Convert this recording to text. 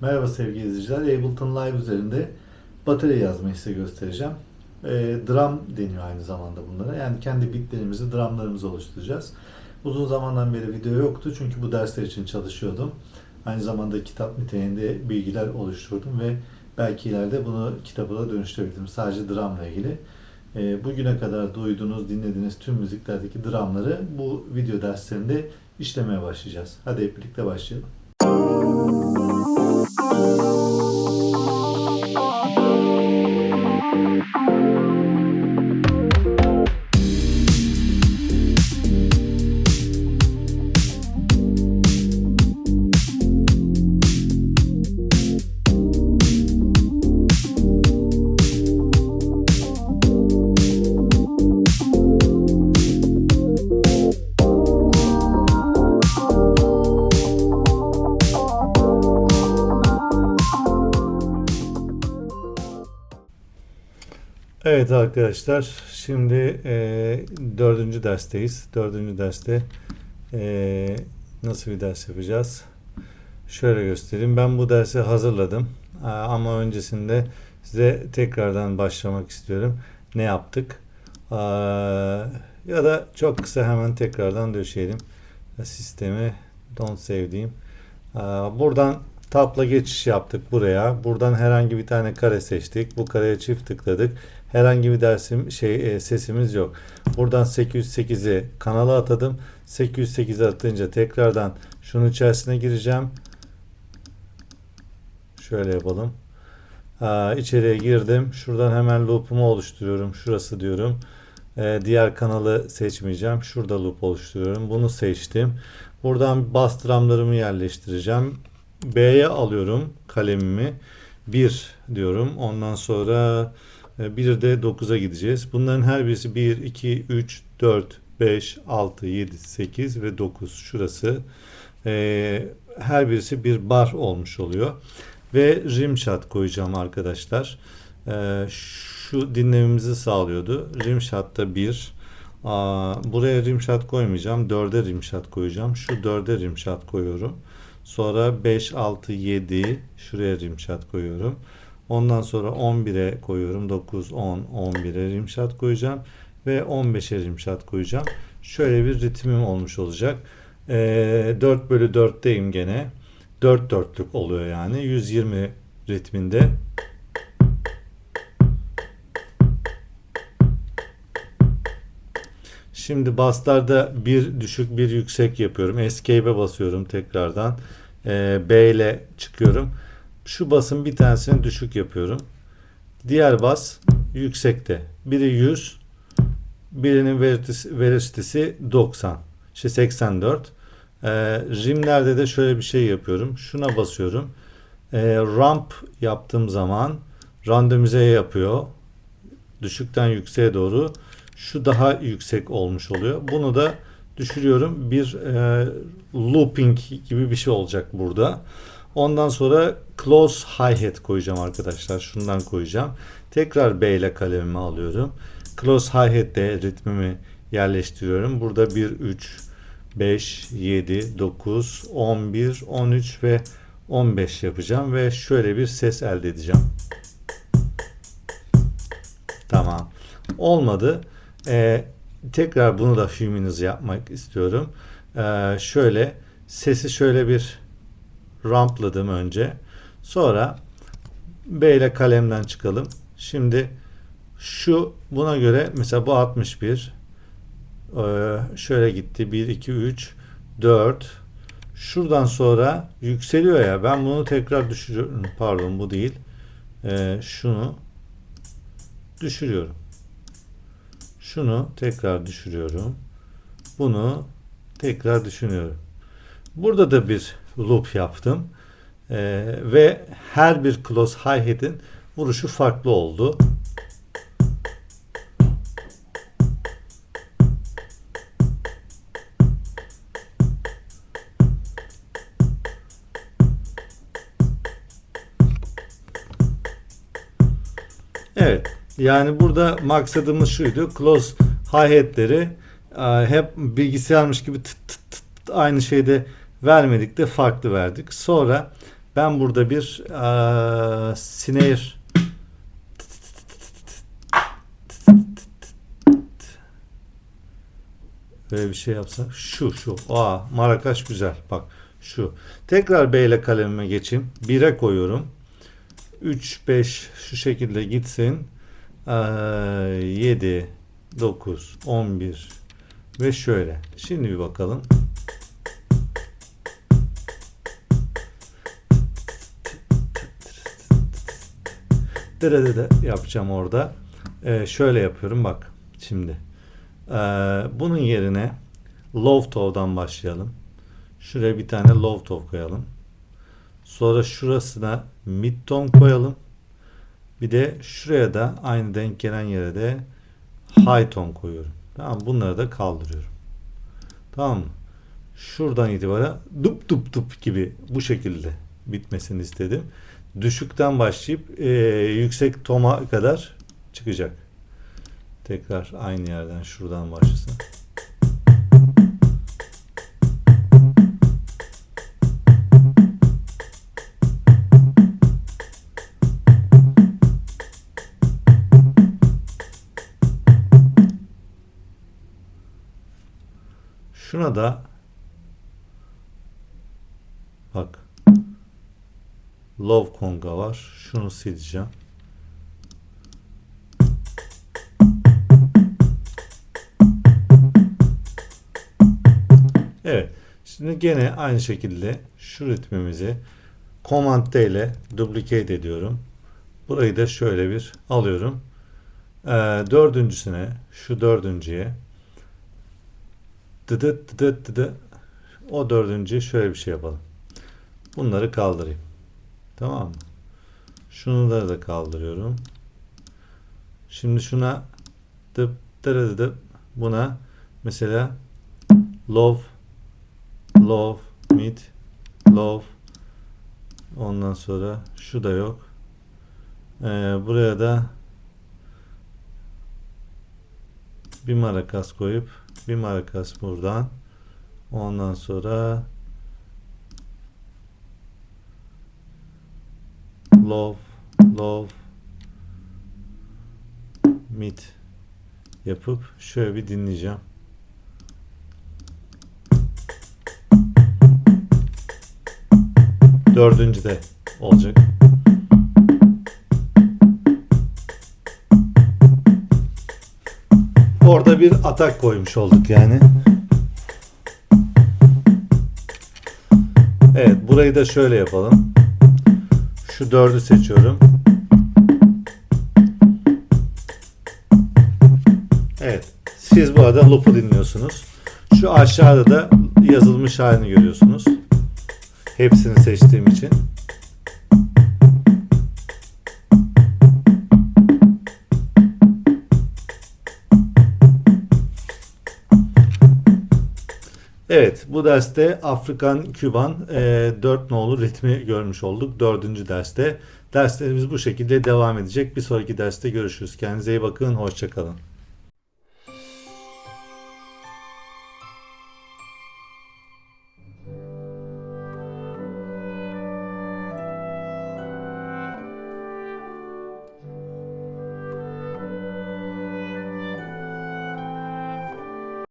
Merhaba sevgili izleyiciler. Ableton Live üzerinde batarya yazmayı size göstereceğim. E, drum deniyor aynı zamanda bunlara. Yani kendi bitlerimizi, drumlarımızı oluşturacağız. Uzun zamandan beri video yoktu çünkü bu dersler için çalışıyordum. Aynı zamanda kitap niteliğinde bilgiler oluşturdum ve belki ileride bunu kitaba da dönüştürebilirim. Sadece drumla ilgili. E, bugüne kadar duyduğunuz, dinlediğiniz tüm müziklerdeki drumları bu video derslerinde işlemeye başlayacağız. Hadi hep birlikte başlayalım. Thank you. Evet arkadaşlar, şimdi e, dördüncü dersteyiz. Dördüncü derste e, nasıl bir ders yapacağız? Şöyle göstereyim. Ben bu dersi hazırladım. E, ama öncesinde size tekrardan başlamak istiyorum. Ne yaptık? E, ya da çok kısa hemen tekrardan döşeyelim. Sistemi don't save diyeyim. E, buradan Tabla geçiş yaptık buraya. Buradan herhangi bir tane kare seçtik. Bu kareye çift tıkladık. Herhangi bir dersim şey e, sesimiz yok. Buradan 808'i kanala atadım. 808'i atınca tekrardan şunun içerisine gireceğim. Şöyle yapalım. Aa, içeriye girdim. Şuradan hemen loop'umu oluşturuyorum. Şurası diyorum. Ee, diğer kanalı seçmeyeceğim. Şurada loop oluşturuyorum. Bunu seçtim. Buradan bass drumlarımı yerleştireceğim. B'ye alıyorum kalemimi. 1 diyorum. Ondan sonra bir de 9'a gideceğiz. Bunların her birisi 1, 2, 3, 4, 5, 6, 7, 8 ve 9. Şurası. Ee, her birisi bir bar olmuş oluyor. Ve rimshot koyacağım arkadaşlar. Ee, şu dinlememizi sağlıyordu. Rimshot'ta 1. Buraya rimshot koymayacağım. 4'e rimshot koyacağım. Şu 4'e rimshot koyuyorum. Sonra 5, 6, 7 şuraya rimshot koyuyorum. Ondan sonra 11'e koyuyorum. 9, 10, 11'e rimshot koyacağım. Ve 15'e rimshot koyacağım. Şöyle bir ritmim olmuş olacak. Ee, 4 bölü 4'teyim gene. 4 dörtlük oluyor yani. 120 ritminde. Şimdi baslarda bir düşük bir yüksek yapıyorum. Escape'e basıyorum tekrardan. Ee, B ile çıkıyorum. Şu basın bir tanesini düşük yapıyorum. Diğer bas yüksekte. Biri 100, birinin velocity'si 90. İşte 84. Ee, rimlerde de şöyle bir şey yapıyorum. Şuna basıyorum. Ee, ramp yaptığım zaman randomize yapıyor. Düşükten yükseğe doğru. Şu daha yüksek olmuş oluyor. Bunu da düşürüyorum. Bir e, looping gibi bir şey olacak burada. Ondan sonra close hi-hat koyacağım arkadaşlar. Şundan koyacağım. Tekrar B ile kalemimi alıyorum. Close hi-hat'te ritmimi yerleştiriyorum. Burada 1, 3, 5, 7, 9, 11, 13 ve 15 yapacağım ve şöyle bir ses elde edeceğim. Tamam. Olmadı. Ee, tekrar bunu da humanize yapmak istiyorum. Ee, şöyle sesi şöyle bir rampladım önce. Sonra B ile kalemden çıkalım. Şimdi şu buna göre mesela bu 61 ee, şöyle gitti 1 2 3 4 şuradan sonra yükseliyor ya ben bunu tekrar düşürüyorum pardon bu değil ee, şunu düşürüyorum şunu tekrar düşürüyorum. Bunu tekrar düşünüyorum. Burada da bir loop yaptım. Ee, ve her bir close hi-hat'in vuruşu farklı oldu. Evet. Yani burada maksadımız şuydu. Close hi-hat'leri e, hep bilgisayarmış gibi tıt tıt tıt aynı şeyde vermedik de farklı verdik. Sonra Ben burada bir eee snare Böyle bir şey yapsak. Şu şu. Aa marakaş güzel. Bak şu. Tekrar B ile kalemime geçeyim. 1'e koyuyorum. 3 5 şu şekilde gitsin. Ee, 7 9 11 ve şöyle. Şimdi bir bakalım. Dırıdıdı yapacağım orada. Ee, şöyle yapıyorum bak şimdi. Ee, bunun yerine low tow'dan başlayalım. Şuraya bir tane low toe koyalım. Sonra şurasına mid tone koyalım. Bir de şuraya da aynı denk gelen yere de high tone koyuyorum. Tamam bunları da kaldırıyorum. Tamam mı? Şuradan itibaren dup dup dup gibi bu şekilde bitmesini istedim. Düşükten başlayıp e, yüksek toma kadar çıkacak. Tekrar aynı yerden şuradan başlasın. Şuna da bak Love Konga var. Şunu sileceğim. Evet. Şimdi gene aynı şekilde şu ritmimizi Command D ile duplicate ediyorum. Burayı da şöyle bir alıyorum. Ee, dördüncüsüne, şu dördüncüye dıdı dıdı dıdı o dördüncü şöyle bir şey yapalım. Bunları kaldırayım. Tamam mı? Şunları da kaldırıyorum. Şimdi şuna dıp dırı dıp buna mesela love love mid love ondan sonra şu da yok. Ee, buraya da bir marakas koyup bir marakas buradan ondan sonra love love mid yapıp şöyle bir dinleyeceğim. Dördüncü de olacak. Orada bir atak koymuş olduk yani. Evet burayı da şöyle yapalım. Şu dördü seçiyorum. Evet. Siz bu arada loop'u dinliyorsunuz. Şu aşağıda da yazılmış halini görüyorsunuz. Hepsini seçtiğim için. Evet, bu derste Afrikan Küban e, 4 nolu ritmi görmüş olduk. Dördüncü derste. Derslerimiz bu şekilde devam edecek. Bir sonraki derste görüşürüz. Kendinize iyi bakın. Hoşçakalın.